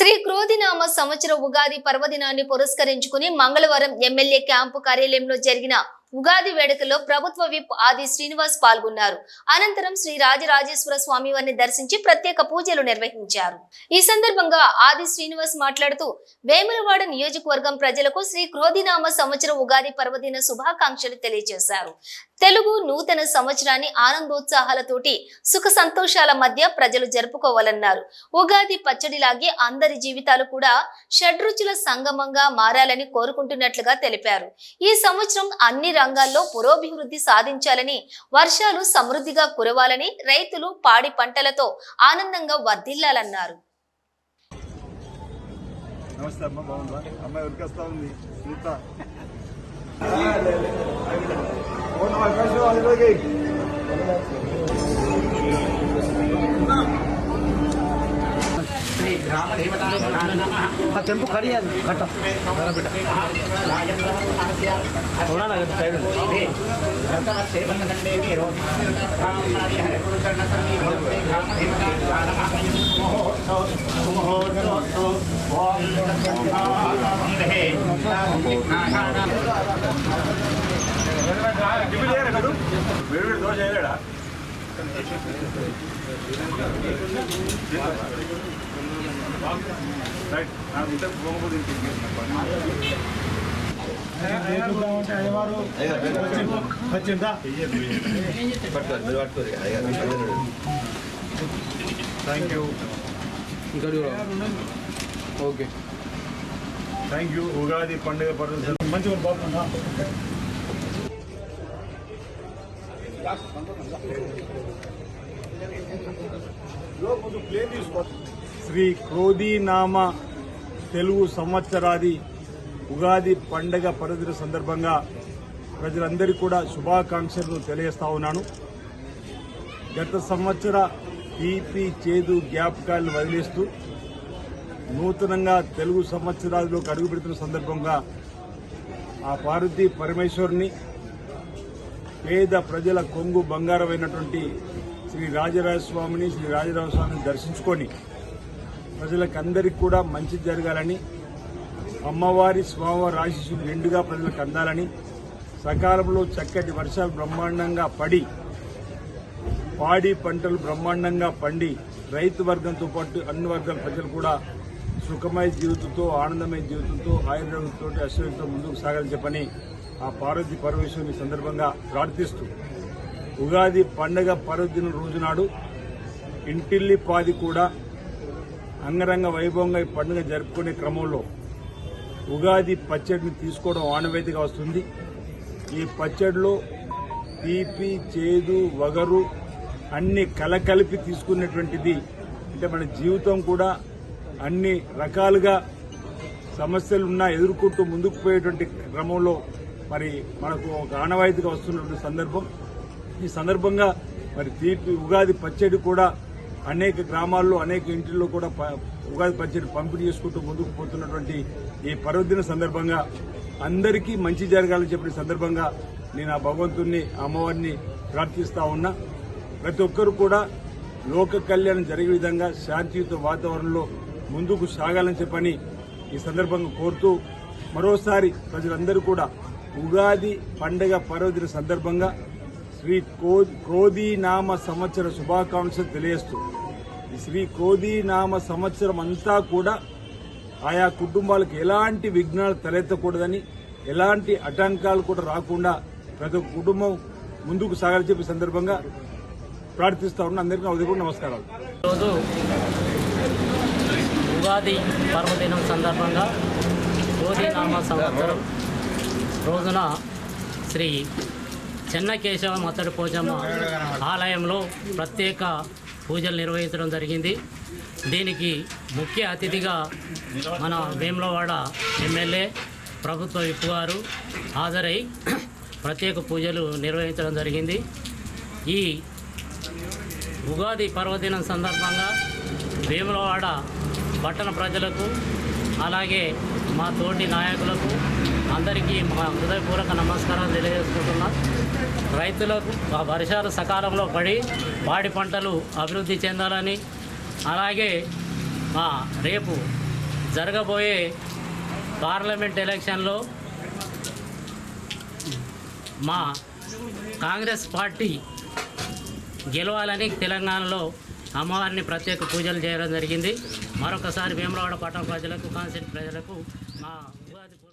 శ్రీ క్రోధినామ సంవత్సర ఉగాది పర్వదినాన్ని పురస్కరించుకుని మంగళవారం ఎమ్మెల్యే క్యాంపు కార్యాలయంలో జరిగిన ఉగాది వేడుకలో ప్రభుత్వ విప్ ఆది శ్రీనివాస్ పాల్గొన్నారు. అనంతరం శ్రీ రాజరాజేశ్వర స్వామి వారిని దర్శించి ప్రత్యేక పూజలు నిర్వహించారు. ఈ సందర్భంగా ఆది శ్రీనివాస్ మాట్లాడుతూ వేములవాడ నియోజకవర్గం ప్రజలకు శ్రీ క్రోధినామ సంవత్సర ఉగాది పర్వదిన శుభాకాంక్షలు తెలియజేశారు. తెలుగు నూతన సంవత్సరాన్ని ఆనందోత్సాహాలతోటి సుఖ సంతోషాల మధ్య ప్రజలు జరుపుకోవాలన్నారు. ఉగాది పచ్చడిలాగే అందరి జీవితాలు కూడా షడ్రుచుల సంగమంగా మారాలని కోరుకుంటున్నట్లుగా తెలిపారు. ఈ సంవత్సరం అన్ని రంగాల్లో పురోభివృద్ధి సాధించాలని వర్షాలు సమృద్ధిగా కురవాలని రైతులు పాడి పంటలతో ఆనందంగా వర్ధిల్లాలన్నారు. నమస్తే టెంపు కడియా కట్ట थोड़ा ना साइड టిఫిన్ చేయరా మీరు వేడి వేడి దోశ చేయలేడా రైట్ నాకు ఇంత బొమ్మకు వచ్చిందా థ్యాంక్ యూ ఇంకా ఓకే థ్యాంక్ యూ ఉగాది పండుగ పర్వ మంచిగా బాగుందా శ్రీ క్రోధీనామ తెలుగు సంవత్సరాది ఉగాది పండగ పర్వదిన సందర్భంగా ప్రజలందరికీ కూడా శుభాకాంక్షలు తెలియజేస్తా ఉన్నాను. గత సంవత్సర తీపి చేదు జ్ఞాపకాలను వదిలేస్తూ నూతనంగా తెలుగు సంవత్సరాల్లోకి అడుగుపెడుతున్న సందర్భంగా ఆ పార్వతీ పరమేశ్వరుని పేద ప్రజల కొంగు బంగారమైనటువంటి శ్రీ రాజరాజస్వామిని శ్రీ రాజరాజస్వామిని దర్శించుకొని ప్రజలకు అందరికీ కూడా మంచి జరగాలని అమ్మవారి స్వామివారి ఆశీస్సులు నిండుగా ప్రజలకు అందాలని సకాలంలో చక్కటి వర్షాలు బ్రహ్మాండంగా పడి పాడి పంటలు బ్రహ్మాండంగా పండి రైతు వర్గంతో పాటు అన్ని వర్గాల ప్రజలు కూడా సుఖమయ జీవితంతో ఆనందమయ జీవితంతో ఆయుర్వేదంతో అశ్వయంతో ముందుకు సాగాలని చెప్పని ఆ పార్వతి పరమేశ్వరుని సందర్భంగా ప్రార్థిస్తూ ఉగాది పండగ పర్వదిన రోజు నాడు ఇంటిల్లి పాది కూడా అంగరంగ వైభవంగా ఈ పండుగ జరుపుకునే క్రమంలో ఉగాది పచ్చడిని తీసుకోవడం ఆనవాయితీగా వస్తుంది. ఈ పచ్చడిలో తీపి చేదు వగరు అన్ని కలకలిపి తీసుకున్నటువంటిది అంటే మన జీవితం కూడా అన్ని రకాలుగా సమస్యలు ఉన్నా ఎదుర్కొంటూ ముందుకు పోయేటువంటి క్రమంలో మరి మనకు ఒక ఆనవాయితీగా వస్తున్నటువంటి సందర్భం. ఈ సందర్భంగా మరి తీపి ఉగాది పచ్చడి కూడా అనేక గ్రామాల్లో అనేక ఇంటిల్లో కూడా ప- ఉగాది పచ్చడి పంపిణీ చేసుకుంటూ ముందుకు పోతున్నటువంటి ఈ పర్వదిన సందర్భంగా అందరికీ మంచి జరగాలని చెప్పిన సందర్భంగా నేను ఆ భగవంతుణ్ణి అమ్మవారిని ప్రార్థిస్తా ఉన్నా. ప్రతి ఒక్కరు కూడా లోక కళ్యాణం జరిగే విధంగా శాంతియుత వాతావరణంలో ముందుకు సాగాలని చెప్పని ఈ సందర్భంగా కోరుతూ మరోసారి ప్రజలందరూ కూడా ఉగాది పండగ పర్వదిన సందర్భంగా శ్రీ కో- క్రోధీనామ సంవత్సర శుభాకాంక్షలు తెలియస్తూ ఈ శ్రీ క్రోధీనామ సంవత్సరం అంతా కూడా ఆయా కుటుంబాలకు ఎలాంటి విఘ్నాలు తలెత్తకూడదని ఎలాంటి ఆటంకాలు కూడా రాకుండా ప్రతి ఒక్క కుటుంబం ముందుకు సాగాలని చెప్పే సందర్భంగా ప్రార్థిస్తా ఉన్నా అందరికీ నా ఉదయం నమస్కారాలు. ఈరోజు ఉగాది పర్వదినం సందర్భంగా క్రోధీనామ సంవత్సరం రోజున శ్రీ చెన్నకేశవ మత్తడి పోచమ్మ ఆలయంలో ప్రత్యేక పూజలు నిర్వహించడం జరిగింది. దీనికి ముఖ్య అతిథిగా మన వేములవాడ ఎమ్మెల్యే ప్రభుత్వ విప్ గారు హాజరై ప్రత్యేక పూజలు నిర్వహించడం జరిగింది. ఈ ఉగాది పర్వదినం సందర్భంగా వేములవాడ పట్టణ ప్రజలకు అలాగే మా తోటి నాయకులకు అందరికీ మా హృదయపూర్వక నమస్కారాలు తెలియజేసుకుంటున్నా. రైతులకు ఆ వర్షాలు సకాలంలో పడి పాడి పంటలు అభివృద్ధి చెందాలని అలాగే మా రేపు జరగబోయే పార్లమెంట్ ఎలక్షన్లో మా కాంగ్రెస్ పార్టీ గెలవాలని తెలంగాణలో అమ్మవారిని ప్రత్యేక పూజలు చేయడం జరిగింది. మరొకసారి వేమరావాడ పట్టణ ప్రజలకు కాన్సెంట్ ప్రజలకు మా